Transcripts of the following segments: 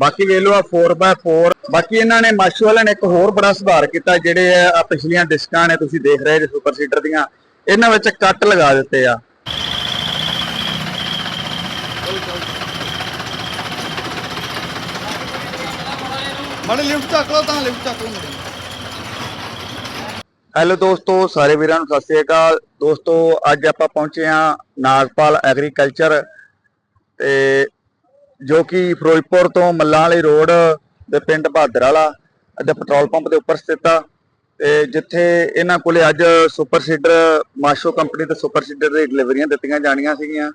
ਬਾਕੀ ਵੇਖ ਲਓ ਆ 4x4 ਬਾਕੀ ਇਹਨਾਂ ਨੇ ਮਾਸ਼ੂ ਵਾਲਿਆਂ ਨੇ ਇੱਕ ਹੋਰ ਬੜਾ ਸੁਧਾਰ ਕੀਤਾ ਜਿਹੜੇ ਆ ਪਿਛਲੀਆਂ ਡਿਸਕਾਂ ਨੇ ਤੁਸੀਂ ਦੇਖ ਰਹੇ ਜੇ ਸੁਪਰ ਸੀਟਰ ਦੀਆਂ। ਇਹਨਾਂ ਵਿੱਚ ਕੱਟ ਲਗਾ ਦਿੱਤੇ ਆ। ਮਾੜੇ ਲਿਫਟ ਚੱਕ ਲਓ ਤਾਂ ਲਿਫਟ ਚੱਕ ਲਓ। ਹੈਲੋ ਦੋਸਤੋ ਸਾਰੇ ਵੀਰਾਂ ਨੂੰ ਸਤਿ ਸ੍ਰੀ ਅਕਾਲ। ਦੋਸਤੋ ਅੱਜ ਆਪਾਂ ਪਹੁੰਚੇ ਹਾਂ ਨਾਗਪਾਲ ਐਗਰੀਕਲਚਰ ਤੇ ਜੋ ਕਿ ਫਿਰੋਜ਼ਪੁਰ ਤੋਂ ਮੱਲਾਂ ਵਾਲੀ ਰੋਡ ਦੇ ਪਿੰਡ ਬਹਾਦਰ ਵਾਲਾ ਅਤੇ ਪੈਟਰੋਲ ਪੰਪ ਦੇ ਉੱਪਰ ਸਥਿਤ ਆ। ਤੇ ਜਿੱਥੇ ਇਹਨਾਂ ਕੋਲੇ ਅੱਜ ਸੁਪਰ ਸੀਡਰ, ਮਾਸ਼ੋ ਕੰਪਨੀ ਤੇ ਸੁਪਰ ਸੀਡਰ ਦੀ ਡਿਲੀਵਰੀਆਂ ਦਿੱਤੀਆਂ ਜਾਣੀਆਂ ਸੀਗੀਆਂ।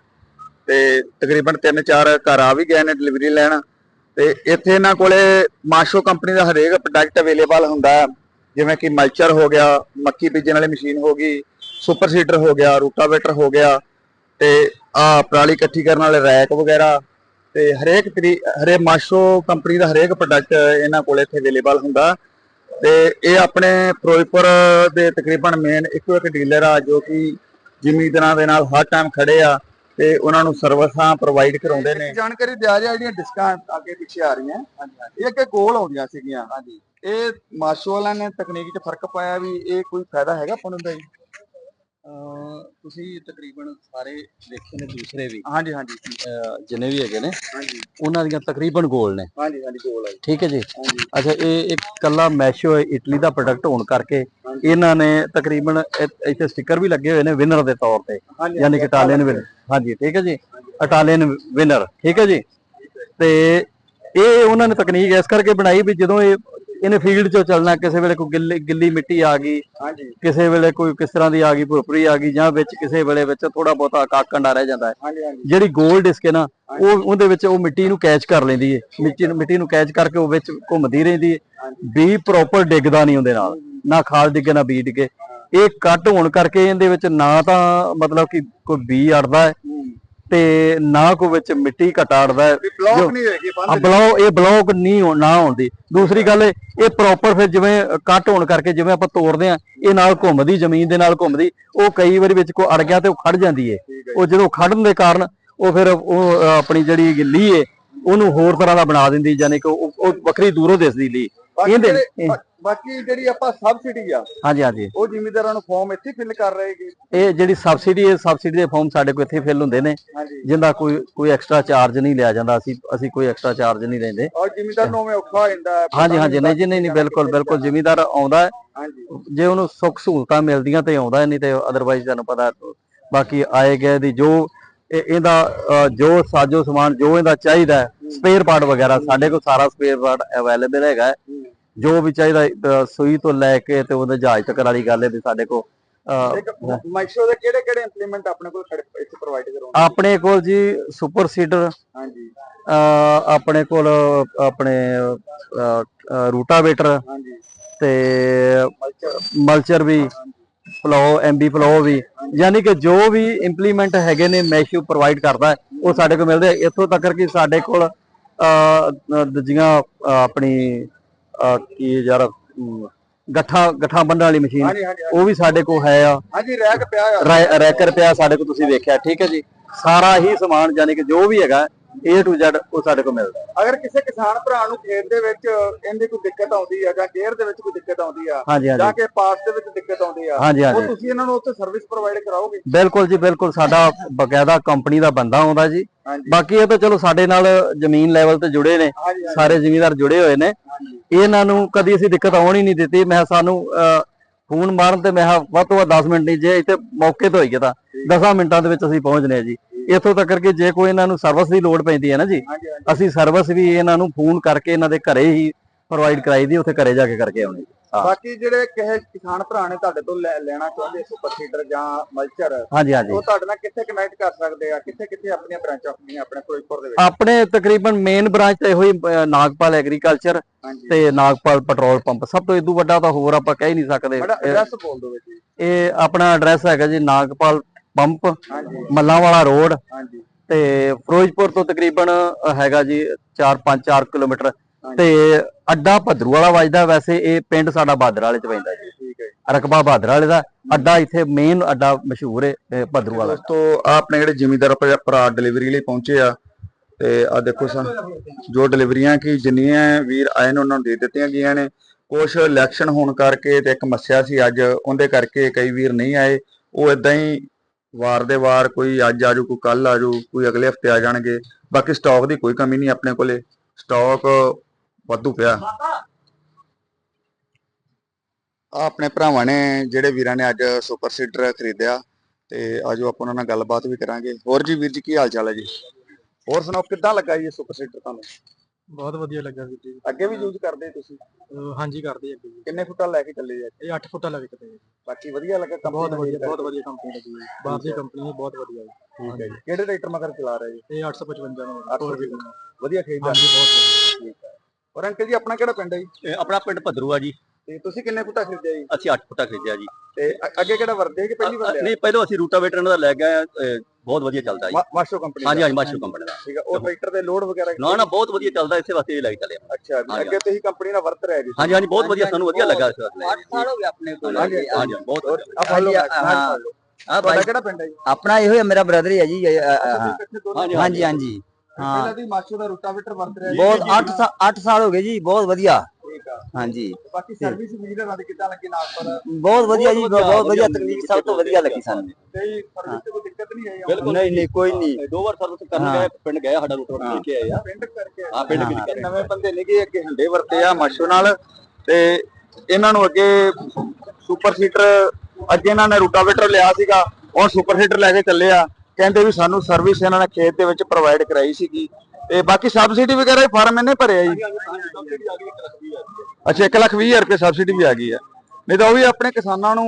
ਤੇ ਤਕਰੀਬਨ 3-4 ਘਰ ਆ ਵੀ ਗਏ ਨੇ ਡਿਲੀਵਰੀ ਲੈਣ। ਤੇ ਇੱਥੇ ਇਹਨਾਂ ਕੋਲੇ ਮਾਸ਼ੋ ਕੰਪਨੀ ਦਾ ਹਰੇਕ ਪ੍ਰੋਡਕਟ ਅਵੇਲੇਬਲ ਹੁੰਦਾ ਹੈ ਜਿਵੇਂ ਕਿ ਮਲਚਰ ਹੋ ਗਿਆ, ਮੱਕੀ ਬੀਜਣ ਵਾਲੀ ਮਸ਼ੀਨ ਹੋ ਗਈ, ਸੁਪਰ ਸੀਡਰ ਹੋ ਗਿਆ, ਰੂਟਾਵੇਟਰ ਹੋ ਗਿਆ। ਤੇ ਆ ਪਰਾਲੀ ਇਕੱਠੀ ਕਰਨ ਵਾਲੇ ਰੈਕ ਵਗੈਰਾ ਤੇ ਹਰੇਕ ਹਰੇ ਮਾਸ਼ੋ ਕੰਪਨੀ ਦਾ ਹਰੇਕ ਪ੍ਰੋਡਕਟ ਇਹਨਾਂ ਕੋਲੇ ਇੱਥੇ ਅਵੇਲੇਬਲ ਹੁੰਦਾ। ਤੇ ਇਹ ਆਪਣੇ ਫਿਰੋਜ਼ਪੁਰ ਦੇ ਤਕਰੀਬਨ ਮੇਨ ਇੱਕੋ ਇੱਕ ਡੀਲਰ ਆ, ਜੋ ਕਿ ਜ਼ਿਮੀਂਦਾਰਾਂ ਦੇ ਨਾਲ ਹਰ ਟਾਈਮ ਖੜੇ ਆ ਤੇ ਉਹਨਾਂ ਨੂੰ ਸਰਵਿਸਾਂ ਪ੍ਰੋਵਾਈਡ ਕਰਾਉਂਦੇ ਨੇ। ਜਾਣਕਾਰੀ ਦਿਆ ਜਾ ਜਿਹੜੀਆਂ ਡਿਸਕਾਂ ਅੱਗੇ ਪਿੱਛੇ ਆ ਰਹੀਆਂ। ਇਹ ਅੱਗੇ ਗੋਲ ਆਉਂਦੀਆਂ ਸੀਗੀਆਂ। ਹਾਂਜੀ। ਇਹ ਮਾਸ਼ੋ ਵਾਲਿਆਂ ਨੇ ਤਕਨੀਕ 'ਚ ਫ਼ਰਕ ਪਾਇਆ ਵੀ ਇਹ ਕੋਈ ਫਾਇਦਾ ਹੈਗਾ ਆਪਾਂ ਨੂੰ ਦਾ ਜੀ? ਤੁਸੀਂ ਤਕਰੀਬਨ ਸਾਰੇ ਦੇਖੇ ਨੇ ਦੂਸਰੇ ਵੀ। ਹਾਂਜੀ ਹਾਂਜੀ। ਜਿੰਨੇ ਵੀ ਹੈਗੇ ਨੇ ਹਾਂਜੀ। ਉਹਨਾਂ ਦੀਆਂ ਤਕਰੀਬਨ ਗੋਲ ਨੇ। ਹਾਂਜੀ ਹਾਂਜੀ ਗੋਲ ਜੀ। ਠੀਕ ਹੈ ਜੀ? ਅੱਛਾ ਇਹ ਇੱਕ ਕੱਲਾ ਮੈਸ਼ੋ ਇਟਲੀ ਦਾ ਪ੍ਰੋਡਕਟ ਹੋਣ ਕਰਕੇ। ਇਹਨਾਂ ਨੇ ਤਕਰੀਬਨ ਇੱਥੇ ਸਟicker ਵੀ ਲੱਗੇ ਹੋਏ ਨੇ ਵਿਨਰ ਦੇ ਤੌਰ ਤੇ ਯਾਨੀ ਕਿ ਇਟਾਲੀਅਨ ਵਿਨਰ ਹਾਂਜੀ। ਠੀਕ ਹੈ ਜੀ? ਇਟਾਲੀਅਨ ਵਿਨਰ ਠੀਕ ਹੈ ਜੀ। ਤੇ ਇਹ ਉਹਨਾਂ ਨੇ ਤਕਨੀਕ ਇਸ ਕਰਕੇ ਬਣਾਈ ਵੀ ਜਦੋਂ ਇਹ ਇਹਨੇ ਫੀਲਡ 'ਚੋਂ ਚੱਲਣਾ ਕਿਸੇ ਵੇਲੇ ਕੋਈ ਗਿੱਲੀ ਗਿੱਲੀ ਮਿੱਟੀ ਆ ਗਈ ਹਾਂਜੀ। ਕਿਸੇ ਵੇਲੇ ਕੋਈ ਕਿਸ ਤਰ੍ਹਾਂ ਦੀ ਆ ਗਈ ਭੁਰਭੁਰੀ ਆ ਗਈ ਜਾਂ ਵਿੱਚ ਕਿਸੇ ਵੇਲੇ ਵਿੱਚ ਥੋੜਾ ਬਹੁਤਾ ਕਾਕੰਡਾ ਰਹਿ ਜਾਂਦਾ ਹੈ। ਜਿਹੜੀ ਗੋਲ ਡਿਸਕ ਹੈ ਨਾ ਉਹ ਉਹਦੇ ਵਿੱਚ ਉਹ ਮਿੱਟੀ ਨੂੰ ਕੈਚ ਕਰ ਲੈਂਦੀ ਹੈ। ਮਿੱਟੀ ਨੂੰ ਮਿੱਟੀ ਨੂੰ ਕੈਚ ਕਰਕੇ ਉਹ ਵਿੱਚ ਘੁੰਮਦੀ ਰਹਿੰਦੀ ਹੈ। ਬੀ ਪ੍ਰੋਪਰ ਡਿੱਗਦਾ ਨਹੀਂ ਉਹਦੇ ਨਾਲ ਨਾ ਖਾਲ ਡਿੱਗੇ ਨਾ ਬੀ ਡਿੱਗੇ। ਇਹ ਕੱਟ ਹੋਣ ਕਰਕੇ ਇਹਦੇ ਵਿੱਚ ਨਾ ਤਾਂ ਮਤਲਬ ਕਿ ਕੋਈ ਬੀ ਅੜਦਾ ਹੈ ਤੇ ਨਾ ਕੋਈ ਵਿੱਚ ਮਿੱਟੀ ਘਟਾ ਅੜਦਾ ਹੈ। ਵੀ ਬਲੌਕ ਨਹੀਂ ਹੋਏਗੀ ਬਲੌਕ ਇਹ ਬਲੌਕ ਨਹੀਂ ਨਾ ਹੁੰਦੀ ਦੂਸਰੀ ਗੱਲ ਇਹ ਪ੍ਰੋਪਰ ਫਿਰ ਜਿਵੇਂ ਕੱਟ ਹੋਣ ਕਰਕੇ ਜਿਵੇਂ ਆਪਾਂ ਤੋੜਦੇ ਆ ਇਹ ਨਾਲ ਘੁੰਮਦੀ ਜ਼ਮੀਨ ਦੇ ਨਾਲ ਘੁੰਮਦੀ। ਉਹ ਕਈ ਵਾਰੀ ਵਿੱਚ ਕੋ ਅੜ ਗਿਆ ਤੇ ਉਹ ਖੜ ਜਾਂਦੀ ਏ। ਉਹ ਜਦੋਂ ਖੜਨ ਦੇ ਕਾਰਨ ਉਹ ਫਿਰ ਉਹ ਆਪਣੀ ਜਿਹੜੀ ਲੀ ਏ ਉਹਨੂੰ ਹੋਰ ਤਰ੍ਹਾਂ ਦਾ ਬਣਾ ਦਿੰਦੀ ਯਾਨੀ ਕਿ ਉਹ ਵੱਖਰੀ ਦੂਰੋਂ ਦਿਸਦੀ ਲੀ। ਬਾਕੀ ਇਹਦੇ ਬਾਕੀ ਜਿਹੜੀ ਆਪਾਂ ਸਬਸਿਡੀ ਆ ਹਾਂਜੀ ਹਾਂਜੀ। ਉਹ ਜ਼ਿਮੀਂਦਾਰਾਂ ਨੂੰ ਫਾਰਮ ਇੱਥੇ ਫਿਲ ਕਰ ਰਹੇਗੀ ਇਹ ਜਿਹੜੀ ਸਬਸਿਡੀ ਹੈ ਸਬਸਿਡੀ ਦੇ ਫਾਰਮ ਸਾਡੇ ਕੋਲ ਇੱਥੇ ਫਿਲ ਹੁੰਦੇ ਨੇ ਹਾਂਜੀ। ਜਿੰਦਾ ਕੋਈ ਕੋਈ ਐਕਸਟਰਾ ਚਾਰਜ ਨਹੀਂ ਲਿਆ ਜਾਂਦਾ ਅਸੀਂ ਅਸੀਂ ਕੋਈ ਐਕਸਟਰਾ ਚਾਰਜ ਨਹੀਂ ਲੈਂਦੇ। ਔਰ ਜ਼ਿਮੀਂਦਾਰ ਨੂੰ ਉਵੇਂ ਔਖਾ ਹੋ ਜਾਂਦਾ ਹੈ, ਹਾਂਜੀ ਹਾਂਜੀ ਨਹੀਂ ਜੀ ਨਹੀਂ ਨਹੀਂ ਬਿਲਕੁਲ ਬਿਲਕੁਲ ਜ਼ਿਮੀਦਾਰ ਆਉਂਦਾ ਹੈ। ਹਾਂਜੀ। ਜੇ ਉਹਨੂੰ ਸੁੱਖ ਸਹੂਲਤਾਂ ਮਿਲਦੀਆਂ ਤੇ ਆਉਂਦਾ ਹੈ, ਨਹੀਂ ਤੇ ਅਦਰਵਾਈਜ਼ ਤੁਹਾਨੂੰ ਪਤਾ ਬਾਕੀ ਆਏ ਗਏ ਦੀ ਜੋ ਇਹਦਾ ਜੋ ਸਾਜੋ ਸਮਾਨ ਜੋ ਇਹਦਾ ਚਾਹੀਦਾ ਸਪੇਅਰ ਪਾਰਟ ਵਗੈਰਾ ਸਾਡੇ ਕੋਲ ਸਾਰਾ ਸਪੇਅਰ ਪਾਰਟ ਅਵੇਲੇਬਲ ਹੈਗਾ। ਜੋ ਵੀ ਚਾਹੀਦਾ ਸੂਈ ਤੋਂ ਲੈ ਕੇ ਤੇ ਉਹਦੇ ਜਹਾਜ਼ ਤੱਕ ਵਾਲੀ ਗੱਲ ਹੈ ਵੀ ਸਾਡੇ ਕੋਲ ਮਾਈਕਰੋ ਦੇ ਕਿਹੜੇ ਕਿਹੜੇ ਇੰਪਲੀਮੈਂਟ ਆਪਣੇ ਕੋਲ ਇੱਥੇ ਪ੍ਰੋਵਾਈਡ ਕਰਾਉਂਦੇ? ਆਪਣੇ ਕੋਲ ਜੀ ਸੁਪਰ ਸੀਡਰ ਹਾਂਜੀ। ਆਪਣੇ ਕੋਲ ਆਪਣੇ ਰੂਟਾਵੇਟਰ ਹਾਂਜੀ। ਤੇ ਮਲਚਰ ਵੀ। ਫਲੋ ਐਮਬੀ ਫਲੋ ਵੀ। ਯਾਨੀ ਕਿ ਜੋ ਵੀ ਇੰਪਲੀਮੈਂਟ ਹੈਗੇ ਨੇ ਮੈਸ਼ੂ ਪ੍ਰੋਵਾਈਡ ਕਰਦਾ ਹੈ, ਉਹ ਸਾਡੇ ਕੋਲ ਮਿਲਦੇ ਇੱਥੋਂ ਤੱਕ ਕਿ ਸਾਡੇ ਕੋਲ ਅ ਦੂਜੀਆਂ ਆਪਣੀ ਕੀ ਯਾਰ ਗੱਠਾ ਗੱਠਾ ਬੰਨਣ ਵਾਲੀ ਮਸ਼ੀਨ ਉਹ ਵੀ ਸਾਡੇ ਕੋਲ ਹੈ ਆ। ਹਾਂਜੀ ਰੈਕ ਪਿਆ ਰੈਕਰ ਪਿਆ ਸਾਡੇ ਕੋਲ ਤੁਸੀਂ ਵੇਖਿਆ ਠੀਕ ਹੈ ਜੀ? ਸਾਰਾ ਹੀ ਸਮਾਨ ਯਾਨੀ ਕਿ ਜੋ ਵੀ ਹੈਗਾ A to Z ਉਹ ਸਾਡੇ ਕੋਲ ਮਿਲਦਾ। ਹੈ। ਅਗਰ ਕਿਸੇ ਕਿਸਾਨ ਭਰਾ ਨੂੰ ਖੇਤ ਦੇ ਵਿੱਚ ਇਹਦੀ ਕੋਈ ਦਿੱਕਤ ਆਉਂਦੀ ਆ ਜਾਂ ਗੇਅਰ ਦੇ ਵਿੱਚ ਕੋਈ ਦਿੱਕਤ ਆਉਂਦੀ ਆ ਹਾਂਜੀ ਜਾਂ ਹਾਂਜੀ ਕਿ ਪਾਰਟ ਦੇ ਵਿੱਚ ਦਿੱਕਤ ਆਉਂਦੀ ਆ ਹਾਂਜੀ ਉਹ ਹਾਂਜੀ ਤੁਸੀਂ ਇਹਨਾਂ ਨੂੰ ਉੱਥੇ ਸਰਵਿਸ ਪ੍ਰੋਵਾਈਡ ਕਰਾਓਗੇ? ਬਿਲਕੁਲ ਜੀ ਬਿਲਕੁਲ। ਸਾਡਾ ਬਕਾਇਦਾ ਕੰਪਨੀ ਦਾ ਬੰਦਾ ਆਉਂਦਾ ਜੀ। ਹਾਂਜੀ। ਬਾਕੀ ਇਹ ਤਾਂ ਚਲੋ ਸਾਡੇ ਨਾਲ ਜ਼ਮੀਨ ਲੈਵਲ ਤੇ ਜੁੜੇ ਨੇ। ਹਾਂਜੀ ਸਾਰੇ ਜ਼ਿਮੀਂਦਾਰ ਜੁੜੇ ਹੋਏ ਨੇ। ਹਾਂਜੀ। ਇਹਨਾਂ ਨੂੰ ਕਦੀ ਅਸੀਂ ਦਿੱਕਤ ਆਉਣ ਹੀ ਨਹੀਂ ਦਿੱਤੀ। ਮੈਂ ਕਿਹਾ ਸਾਨੂੰ ਅਹ, ਫੋਨ ਮਾਰਨ ਤੇ ਮੈਂ ਕਿਹਾ ਵੱਧ ਤੋਂ ਵੱਧ 10 ਮਿੰਟ ਨਹੀਂ ਜੇ ਇੱਥੇ ਮੌਕੇ ਤੇ ਹੋਈਏ ਤਾਂ 10 ਮਿੰਟਾਂ ਦੇ ਵਿੱਚ ਅਸੀਂ ਪਹੁੰਚਨੇ ਆ ਜੀ। ਇੱਥੋਂ ਤੱਕ ਕਿ ਜੇ ਕੋਈ ਇਹਨਾਂ ਨੂੰ ਸਰਵਿਸ ਦੀ ਲੋੜ ਪੈਂਦੀ ਹੈ ਨਾ ਜੀ ਅਸੀਂ ਸਰਵਿਸ ਵੀ ਇਹਨਾਂ ਨੂੰ ਫੋਨ ਕਰਕੇ ਇਹਨਾਂ ਦੇ ਘਰੇ ਹੀ ਪ੍ਰੋਵਾਈਡ ਕਰਾਈ ਦੀ ਉੱਥੇ ਘਰੇ ਜਾ ਕੇ ਕਰਕੇ ਆਉਣੀ। ਬਾਕੀ ਜਿਹੜੇ ਕਿਸੇ ਕਿਸਾਨ ਭਰਾ ਨੇ ਤੁਹਾਡੇ ਤੋਂ ਲੈਣਾ ਚਾਹੁੰਦੇ ਸੁਪਰ ਸੀਡਰ ਜਾਂ ਮਲਚਰ ਹਾਂਜੀ ਹਾਂਜੀ। ਉਹ ਤੁਹਾਡੇ ਨਾਲ ਕਿੱਥੇ ਕਨੈਕਟ ਕਰ ਸਕਦੇ ਆ? ਕਿੱਥੇ ਕਿੱਥੇ ਆਪਣੀਆਂ ਬ੍ਰਾਂਚਾਂ ਹੁੰਦੀਆਂ ਆਪਣੇ ਫਿਰੋਜ਼ਪੁਰ ਦੇ ਵਿੱਚ? ਆਪਣੇ ਤਕਰੀਬਨ ਮੇਨ ਬ੍ਰਾਂਚ ਤਾਂ ਇਹੋ ਹੀ ਅਹ, ਨਾਗਪਾਲ ਐਗਰੀਕਲਚਰ ਤੇ ਨਾਗਪਾਲ ਪੈਟਰੋਲ ਪੰਪ ਸਭ ਤੋਂ ਇਦੋਂ ਵੱਡਾ ਤਾਂ ਹੋਰ ਆਪਾਂ ਕਹਿ ਹੀ ਨਹੀਂ ਸਕਦੇ। ਬੜਾ ਇਹ- ਐਡਰੈਸ ਬੋਲ ਦਿਓ ਜੀ। ਇਹ ਆਪਣਾ ਐਡਰੈਸ ਹੈਗਾ ਜੀ ਨਾਗਪਾਲ ਪੰਪ ਹਾਂਜੀ। ਮੱਲਾਂਵਾਲਾ ਰੋਡ ਤੇ ਫਿਰੋਜ਼ਪੁਰ ਤੋਂ ਤਕਰੀਬਨ ਹੈਗਾ ਜੀ 4-5 4 ਕਿਲੋਮੀਟਰ ਤੇ ਅੱਡਾ ਭਦਰੂ ਵਾਲਾ ਵੱਜਦਾ। ਵੈਸੇ ਇਹ ਪਿੰਡ ਸਾਡਾ ਬਾਦਰ ਵਾਲੇ ਚ ਪੈਂਦਾ ਜੀ। ਠੀਕ ਹੈ। ਰਕਬਾ ਬਾਦਰ ਵਾਲੇ ਦਾ। ਅੱਡਾ ਇੱਥੇ ਮੇਨ ਅੱਡਾ ਮਸ਼ਹੂਰ ਹੈ ਭਦਰੂ ਵਾਲਾ। ਦੋਸਤੋ ਆਪਣੇ ਜਿਹੜੇ ਜ਼ਿਮੀਂਦਾਰ ਭਰਾ ਡਿਲੀਵਰੀ ਲਈ ਪਹੁੰਚੇ ਆ ਤੇ ਆ ਦੇਖੋ ਸਾ ਜੋ ਡਿਲੀਵਰੀਆਂ ਕੀ ਜਿੰਨੀਆਂ ਵੀਰ ਆਏ ਨੇ ਉਹਨਾਂ ਨੂੰ ਦੇ ਦਿੱਤੀਆਂ ਗਈਆਂ ਨੇ। ਕੁਝ ਇਲੈਕਸ਼ਨ ਹੋਣ ਕਰਕੇ ਤੇ ਇੱਕ ਮੱਸਿਆ ਸੀ ਅੱਜ ਉਹਦੇ ਕਰਕੇ ਕਈ ਵੀਰ ਨਹੀਂ ਆਏ। ਉਹ ਇਦਾਂ ਹੀ ਵਾਰ ਦੇ ਵਾਰ ਕੋਈ ਅੱਜ ਆਜੂ ਕੋਈ ਕੱਲ ਆਜੂ ਕੋਈ ਅਗਲੇ ਹਫ਼ਤੇ ਆ ਜਾਣਗੇ। ਬਾਕੀ ਸਟਾਕ ਦੀ ਕੋਈ ਕਮੀ ਨਹੀਂ ਆਪਣੇ ਕੋਲੇ। ਸਟਾਕ ਵਾਧੂ ਪਿਆ। ਆ ਆਪਣੇ ਭਰਾਵਾਂ ਨੇ ਜਿਹੜੇ ਵੀਰਾਂ ਨੇ ਅੱਜ ਸੁਪਰ ਸੀਡਰ ਖਰੀਦਿਆ ਤੇ ਆਜੋ ਆਪਾਂ ਉਹਨਾਂ ਨਾਲ ਗੱਲਬਾਤ ਵੀ ਕਰਾਂਗੇ। ਹੋਰ ਜੀ ਵੀਰ ਜੀ ਕੀ ਹਾਲ ਚਾਲ ਹੈ ਜੀ? ਹੋਰ ਸੁਣਾਓ ਕਿੱਦਾਂ ਲੱਗਾ ਜੀ ਸੁਪਰ ਸੀਡਰ ਤੁਹਾਨੂੰ? ਬਹੁਤ ਵਧੀਆ ਲੱਗਾ ਵੀਰ ਜੀ। ਅੱਗੇ ਵੀ ਯੂਜ਼ ਕਰਦੇ ਤੁਸੀਂ? ਹਾਂਜੀ ਕਰਦੇ ਅੱਗੇ ਜੀ ਕਿੰਨੇ ਫੁੱਟਾਂ ਲੈ ਕੇ ਚੱਲੇ ਜੀ ਇਹ 8 ਫੁੱਟਾ ਲੱਗ ਕਿਤੇ ਬਾਕੀ ਵਧੀਆ ਲੱਗਾ ਬਹੁਤ ਵਧੀਆ ਬਹੁਤ ਵਧੀਆ ਕੰਪਨੀ ਲੱਗੀ ਜੀ। ਬਾਹਰ ਦੀ ਕੰਪਨੀ ਹੈ ਬਹੁਤ ਵਧੀਆ ਜੀ। ਠੀਕ ਹੈ ਜੀ। ਕਿਹੜੇ ਟਰੈਕਟਰ ਮਗਰ ਚਲਾ ਰਹੇ ਜੀ? ਇਹ 855 ਨੂੰ 855 ਵਧੀਆ। ਖਰੀਦਿਆ ਹਾਂਜੀ ਬਹੁਤ ਵਧੀਆ। ਠੀਕ ਹੈ। ਔਰ ਅੰਕਲ ਜੀ ਆਪਣਾ ਕਿਹੜਾ ਪਿੰਡ ਹੈ ਜੀ? ਇਹ ਆਪਣਾ ਪਿੰਡ ਭਦਰੂ ਆ ਜੀ। ਤੇ ਤੁਸੀਂ ਕਿੰਨੇ ਫੁੱਟਾ ਖਰੀਦਿਆ ਜੀ? ਅਸੀਂ 8 ਫੁੱਟਾ ਖਰੀਦਿਆ ਜੀ। ਤੇ ਅੱਗੇ ਕਿਹੜਾ ਵਰਦੇ ਕਿ ਪਹਿਲੀ ਵਾਰ ਨਹੀਂ ਪਹਿਲਾਂ ਅਸੀਂ ਰੂਟਾਵੇਟਰ ਦਾ ਲੈ ਗਏ ਬਹੁਤ ਵਧੀਆ ਚੱਲਦਾ ਜੀ। ਮਾਸ਼ੋ ਕੰਪਨੀ ਹਾਂਜੀ ਹਾਂਜੀ ਮਾਸ਼ੋ ਕੰਪਨੀ ਦਾ। ਠੀਕ ਹੈ ਉਹ ਟਰੈਕਟਰ ਦੇ ਲੋਡ ਵਗੈਰਾ ਨਾ ਨਾ ਬਹੁਤ ਵਧੀਆ ਚੱਲਦਾ ਇਸੇ ਵਾਸਤੇ ਇਹ ਲੈ ਕੇ ਚੱਲੇ ਆਪਾਂ। ਅੱਛਾ ਅੱਗੇ ਤੁਸੀਂ ਕੰਪਨੀ ਨਾਲ ਵਰਤ ਰਹੇ ਜੀ। ਹਾਂਜੀ ਹਾਂਜੀ ਬਹੁਤ ਵਧੀਆ ਸਾਨੂੰ ਵਧੀਆ ਲੱਗਾ ਇਸ ਵਾਸਤੇ। 8 ਸਾਲ ਹੋ ਗਏ ਆਪਣੇ ਕੋਲ ਹਾਂਜੀ, ਹਾਂਜੀ ਬਹੁਤ ਹਾਂ। ਆ ਭਾਈ ਕਿਹੜਾ ਪਿੰਡ ਹੈ ਜੀ? ਆਪਣਾ ਇਹੋ ਹੀ ਮੇਰਾ ਬ੍ਰਦਰ ਹੀ ਹੈ ਜੀ ਹਾਂਜੀ, ਹਾਂਜੀ ਹਾਂ। ਪਹਿਲਾਂ ਦੀ ਮਾਸ਼ੋ ਦਾ ਰੋਟਾਵੇਟਰ ਵਰਤ ਰਿਹਾ ਜੀ ਬਹੁਤ 8 8 ਸਾਲ ਹੋ ਗਏ ਜੀ ਬਹੁਤ ਵਧੀਆ। ਹਾਂਜੀ। ਬਾਕੀ ਸਰਵਿਸ ਵੀਰਾਂ ਦੀ ਕਿੱਦਾਂ ਲੱਗੀ ਨਾਲ ਪਰ? ਬਹੁਤ ਵਧੀਆ ਜੀ ਬਹੁਤ ਵਧੀਆ ਤਕਨੀਕ ਸਭ ਤੋਂ ਵਧੀਆ ਲੱਗੀ ਸਾਨੂੰ। ਤੇ ਸਰਵਿਸ ਤੇ ਕੋਈ ਦਿੱਕਤ ਨਹੀਂ ਆਈ। ਬਿਲਕੁਲ ਨਹੀਂ ਨਹੀਂ ਕੋਈ ਨਹੀਂ। ਦੋ ਵਾਰ ਸਰਵਿਸ ਕਰਨ। ਗਏ ਪਿੰਡ ਗਏ ਸਾਡਾ ਰੂਟਾਵੇਟਰ ਲੈ ਕੇ ਆਏ ਆ ਪਿੰਡ ਕਰਕੇ ਆ ਪਿੰਡ ਕਿਹੜੀ ਨਵੇਂ ਬੰਦੇ ਨੇਗੇ ਅੱਗੇ ਹੰਡੇ ਵਰਤੇ ਆ ਮਾਸ਼ੋ ਨਾਲ। ਤੇ ਇਹਨਾਂ ਨੂੰ ਅੱਗੇ ਸੁਪਰ ਸੀਟਰ ਅੱਗੇ ਇਹਨਾਂ ਨੇ ਰੂਟਾਵੇਟਰ ਲਿਆ ਸੀਗਾ। ਹੁਣ ਸੁਪਰ ਸੀਟਰ ਲੈ ਕੇ ਚੱਲੇ ਆ। ਕਹਿੰਦੇ ਵੀ ਸਾਨੂੰ ਸਰਵਿਸ ਇਹਨਾਂ ਨੇ ਖੇਤ ਦੇ ਵਿੱਚ ਪ੍ਰੋਵਾਈਡ ਕਰਾਈ ਸੀਗੀ। ਤੇ ਬਾਕੀ ਸਬਸਿਡੀ ਵਗੈਰਾ ਹੀ ਫਾਰਮ ਇਹਨੇ ਭਰਿਆ ਜੀ। ਅੱਛਾ 1 ਲੱਖ 20 ਰੁਪਏ ਸਬਸਿਡੀ ਵੀ ਆ ਗਈ ਆ ਨਹੀਂ ਤਾਂ ਉਹ ਵੀ ਆਪਣੇ ਕਿਸਾਨਾਂ ਨੂੰ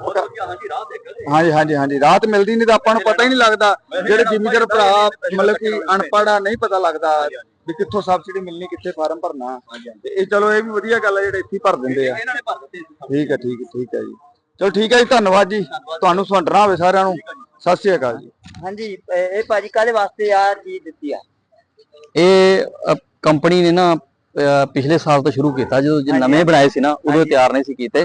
ਬਹੁਤ ਵਧੀਆ ਹਾਂਜੀ ਰਾਹ ਦੇਖ ਗਏ ਹਾਂਜੀ ਹਾਂਜੀ ਹਾਂਜੀ ਰਾਹਤ ਮਿਲਦੀ ਨਹੀਂ ਤਾਂ ਆਪਾਂ ਨੂੰ ਪਤਾ ਹੀ ਨਹੀਂ ਲੱਗਦਾ। ਜਿਹੜੇ ਜ਼ਿਮੀਂਦਾਰ ਭਰਾ ਮਤਲਬ ਕਿ ਅਨਪੜ੍ਹ ਆ ਨਹੀਂ ਪਤਾ ਲੱਗਦਾ ਵੀ ਕਿੱਥੋਂ ਸਬਸਿਡੀ ਮਿਲਣੀ ਕਿੱਥੇ ਫਾਰਮ ਭਰਨਾ। ਤੇ ਇਹ ਚਲੋ ਇਹ ਵੀ ਵਧੀਆ ਗੱਲ ਹੈ ਜਿਹੜੇ ਇੱਥੇ ਭਰ ਦਿੰਦੇ ਆ। ਠੀਕ ਹੈ ਠੀਕ ਹੈ ਠੀਕ ਹੈ ਜੀ। ਚਲੋ ਠੀਕ ਹੈ ਜੀ ਧੰਨਵਾਦ ਜੀ। ਤੁਹਾਨੂੰ ਸੁਣਨਾ ਹੋਵੇ ਸਾਰਿਆਂ ਨੂੰ। ਸਤਿ ਸ਼੍ਰੀ ਅਕਾਲ ਜੀ। ਹਾਂਜੀ ਇਹ ਇਹ ਭਾਜੀ ਕਾਦੇ ਵਾਸਤੇ ਆ ਚੀਜ਼ ਦਿੱਤੀ ਆ? ਇਹ ਕੰਪਨੀ ਨੇ ਨਾ ਪਿਛਲੇ ਸਾਲ ਤੋਂ ਸ਼ੁਰੂ ਕੀਤਾ ਜਦੋਂ ਜੇ ਨਵੇਂ ਬਣਾਏ ਸੀ ਨਾ ਉਦੋਂ ਤਿਆਰ ਨਹੀਂ ਸੀ ਕੀਤੇ।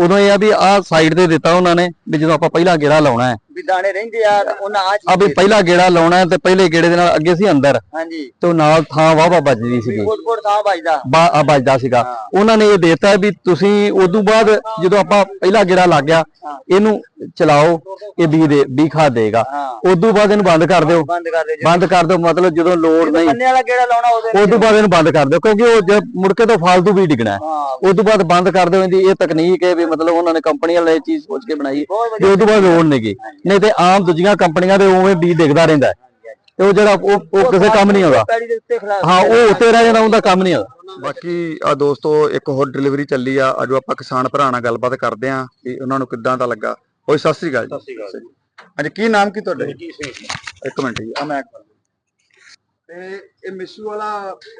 ਉਦੋਂ ਇਹ ਆ ਵੀ ਆਹ ਸਾਈਡ ਤੇ ਦਿੱਤਾ ਉਹਨਾਂ ਨੇ ਵੀ ਜਦੋਂ ਆਪਾਂ ਪਹਿਲਾ ਗੇੜਾ ਲਾਉਣਾ ਹੈ ਵੀ ਦਾਣੇ ਰਹਿੰਦੇ ਆ ਤਾਂ ਉਹਨਾਂ ਆ ਆ ਵੀ ਪਹਿਲਾ ਗੇੜਾ ਲਾਉਣਾ ਤੇ ਪਹਿਲੇ ਗੇੜੇ ਦੇ ਨਾਲ ਅੱਗੇ ਸੀ ਅੰਦਰ। ਹਾਂਜੀ। ਤੇ ਉਹ ਨਾਲ ਥਾਂ ਵਾਵਾ ਵੱਜਦੀ ਸੀਗੀ। ਕੋਟ ਕੋਟ ਥਾਂ ਵੱਜਦਾ। ਬਾ ਆ ਵੱਜਦਾ ਸੀਗਾ। ਉਹਨਾਂ ਨੇ ਇਹ ਦੇਤਾ ਵੀ ਤੁਸੀਂ ਉਦੋਂ ਬਾਅਦ ਜਦੋਂ ਆਪਾਂ ਪਹਿਲਾ ਗੇੜਾ ਲੱਗ ਗਿਆ ਇਹਨੂੰ ਚਲਾਓ ਇਹ ਬੀ ਦੇ ਬੀ ਖਾਦ ਦੇਗਾ। ਉਦੋਂ ਬਾਅਦ ਇਹਨੂੰ ਬੰਦ ਕਰ ਦਿਓ। ਬੰਦ ਕਰ ਦਿਓ ਮਤਲਬ ਜਦੋਂ ਲੋੜ ਨਹੀਂ। ਅੰਨੇ ਵਾਲਾ ਕਿਹੜਾ ਲਾਉਣਾ ਉਹਦੇ ਉਦੋਂ ਬਾਅਦ ਇਹਨੂੰ ਬੰਦ ਕਰ ਦਿਓ ਕਿਉਂਕਿ ਉਹ ਜੇ ਮੁੜ ਕੇ ਤਾਂ ਫਾਲਤੂ ਵੀ ਡਿੱਗਣਾ। ਉਦੋਂ ਬਾਅਦ ਬੰਦ ਕਰ ਦਿਓ ਇਹਦੀ ਇਹ ਤਕਨੀਕ ਹੈ ਵੀ ਮਤਲਬ ਉਹਨਾਂ ਨੇ ਕੰਪਨੀ ਵਾਲੇ ਇਹ ਚੀਜ਼ ਸੋਚ ਕੇ ਬਣਾਈ। ਵੀ ਉਦੋਂ ਬਾਅਦ ਲੋੜ ਨਹੀਂਗੀ ਨਹੀਂ ਤੇ ਆਮ ਦੂਜੀਆਂ ਕੰਪਨੀਆਂ ਦੇ ਉਵੇਂ ਬੀਜ ਡਿੱਗਦਾ ਰਹਿੰਦਾ ਹੈ। ਤੇ ਉਹ ਜਿਹੜਾ ਉਹ ਉਹ ਕਿਸੇ ਕੰਮ ਨਹੀਂ ਆਉਂਦਾ। ਹਾਂ ਉਹ ਉੱਤੇ ਰਹਿ ਜਾਂਦਾ ਉਹਦਾ ਕੰਮ ਨਹੀਂ ਆਉਂਦਾ। ਬਾਕੀ ਆ ਦੋਸਤੋ ਇੱਕ ਹੋਰ ਡਿਲੀਵਰੀ ਚੱਲੀ ਆ। ਅਜੋ ਆਪਾਂ ਕਿਸਾਨ ਭਰਾ ਨਾਲ ਗੱਲਬਾਤ ਕਰਦੇ ਆਂ ਕਿ ਉਹਨਾਂ ਨੂੰ ਕਿੱਦਾਂ ਦਾ ਲੱਗਾ। ਓਏ ਸਤਿ ਸ੍ਰੀ ਅਕਾਲ ਜੀ। ਹਾਂਜੀ ਕੀ ਨਾਮ ਕੀ ਤੁਹਾਡਾ ਇੱਕ ਮਿੰਟ ਜੀ ਆ ਮੈਂ ਤੇ ਇਹ ਮਿਸ਼ੂ ਵਾਲਾ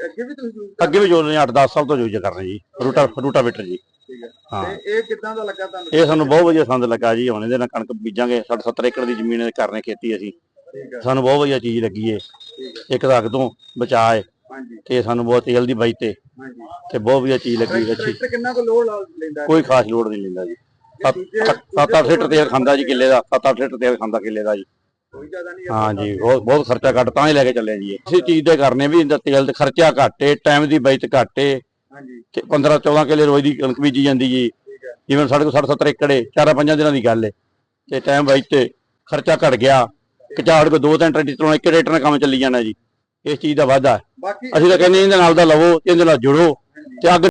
ਅੱਗੇ ਵੀ ਤੁਸੀਂ use ਅੱਗੇ ਵੀ ਜੋ ਨੇ 8-10 ਸਾਲ ਤੋਂ ਯੂਜ਼ ਕਰ ਰਹੇ ਜੀ। ਰੂਟਾ ਰੂਟਾਵੇਟਰ ਜੀ। ਠੀਕ ਹੈ। ਹਾਂ। ਤੇ ਇਹ ਕਿੱਦਾਂ ਦਾ ਲੱਗਾ ਤੁਹਾਨੂੰ? ਇਹ ਸਾਨੂੰ ਬਹੁਤ ਵਧੀਆ ਸੰਦ ਲੱਗਾ ਜੀ। ਹੁਣ ਇਹਦੇ ਨਾਲ ਕਣਕ ਬੀਜਾਂਗੇ ਸਾਡੇ 70 ਏਕੜ ਦੀ ਜ਼ਮੀਨ ਕਰਨੇ ਖੇਤੀ ਅਸੀਂ। ਸਾਨੂੰ ਬਹੁਤ ਵਧੀਆ ਚੀਜ਼ ਲੱਗੀ ਏ ਇੱਕ ਤਾਂ ਅੱਗ ਤੋਂ ਬਚਾਅ ਏ ਹਾਂਜੀ। ਤੇ ਸਾਨੂੰ ਬਹੁਤ ਤੇਲ ਦੀ ਏ ਹਾਂਜੀ। ਤੇ ਬਹੁਤ ਵਧੀਆ ਚੀਜ਼ ਲੱਗੀ ਅੱਛੀ। ਟਰੈਕਟਰ ਕਿੰਨਾ ਕੁ ਲੋਡ ਲੈਂਦਾ ਹੈ? ਕੋਈ ਖਾਸ ਲੋੜ ਨਹੀਂ ਲੈਂਦਾ ਜੀ। ਦੂਜੇ- 7-8 ਲੀਟਰ ਤੇਲ ਖਾਂਦਾ ਜੀ ਕਿੱਲੇ ਦਾ। 7-8 ਲੀਟਰ ਤੇਲ ਖਾਂਦਾ ਕਿੱਲੇ ਦਾ ਜੀ। ਕੋਈ ਜ਼ਿਆਦਾ ਨਹੀਂ ਹਾਂ ਜੀ ਬਹੁਤ ਬਹੁਤ ਖਰਚਾ ਘੱਟ ਤਾਂ ਹੀ ਲੈ ਕੇ ਚੱਲੇ ਜੀ। ਇਸੇ ਚੀਜ਼ ਦੇ ਕਰਨੇ ਵੀ ਇਹਦਾ ਤੇਲ ਤੇ ਖਰਚਾ ਘੱਟ ਟਾਈਮ ਦੀ ਬਚਤ ਘੱਟ ਹਾਂਜੀ। ਤੇ 15-14 ਕਿੱਲੇ ਰੋਜ਼ ਦੀ ਕਣਕ ਬੀਜੀ ਜਾਂਦੀ ਜੀ। ਠੀਕ ਹੈ। ਜਿਵੇਂ ਸਾਡੇ ਕੋਲ 60-70 ਏਕੜ ਏ ਚਾਰਾਂ ਪੰਜਾਂ ਦਿਨਾਂ ਦੀ ਗੱਲ ਏ। ਤੇ ਟਾਈਮ ਵਾਈਜ਼ ਤੇ ਖਰਚਾ ਘਟ ਗਿਆ। ਕਚਾੜ ਕੋ ਦੋ ਤਿੰਨ ਟਰੈਕਟਰ ਚਲਾਉਣਾ ਇੱਕ ਟਰੈਕਟਰ ਨਾਲ ਕੰਮ ਚੱਲੀ ਜਾਣਾ ਜੀ। ਇਸ ਚੀਜ਼ ਦਾ ਵਾਧਾ। ਅਸੀਂ ਤਾਂ ਕਹਿੰਦੇ ਇਹਦੇ ਨਾਲ ਦਾ ਲਵੋ ਇਹਦੇ ਨਾਲ ਜੁੜੋ। ਤੇ ਅੱਗ